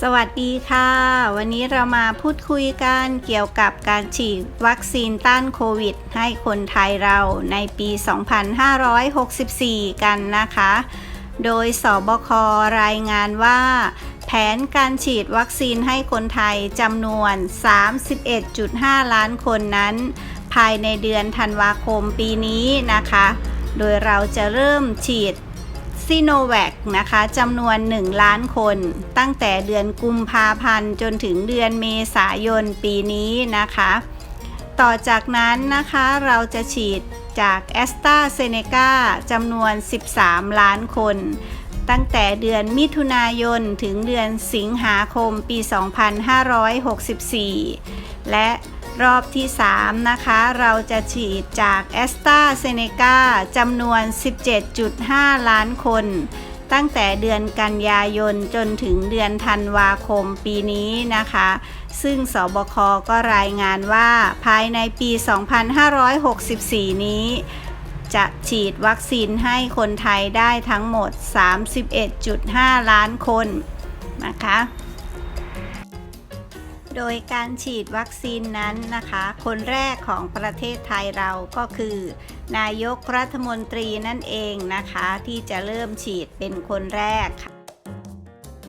สวัสดีค่ะ วันนี้เรามาพูดคุยกันเกี่ยวกับการฉีดวัคซีนต้านโควิด ให้คนไทยเราในปี 2564 กันนะคะ โดยสบครายงานว่า แผนการฉีดวัคซีนให้คนไทยจำนวน 31.5 ล้านคนนั้น ภายในเดือนธันวาคมปีนี้นะคะ โดยเราจะเริ่มฉีด ซีโนแวคนะคะจำนวน 1 ล้านคน ตั้งแต่เดือนกุมภาพันธ์ จนถึงเดือนเมษายนปีนี้นะคะ ต่อจากนั้นนะคะเราจะฉีดจากแอสตราเซเนกาจำนวน 13 ล้านคน ตั้งแต่เดือนมิถุนายนถึงเดือนสิงหาคมปี 2564 และ รอบที่ 3 นะคะ เราจะฉีดจากแอสตราเซเนกาจำนวน 17.5 ล้านคน ตั้งแต่เดือนกันยายนจนถึงเดือนธันวาคมปีนี้นะคะ ซึ่งสบคก็รายงานว่าภายในปี 2564 นี้ จะฉีดวัคซีนให้คนไทยได้ทั้งหมด 31.5 ล้านคนนะคะ โดยการฉีดวัคซีนนั้นนะคะ คนแรกของประเทศไทยเราก็คือ นายกรัฐมนตรีนั่นเองนะคะ ที่จะเริ่มฉีดเป็นคนแรกค่ะ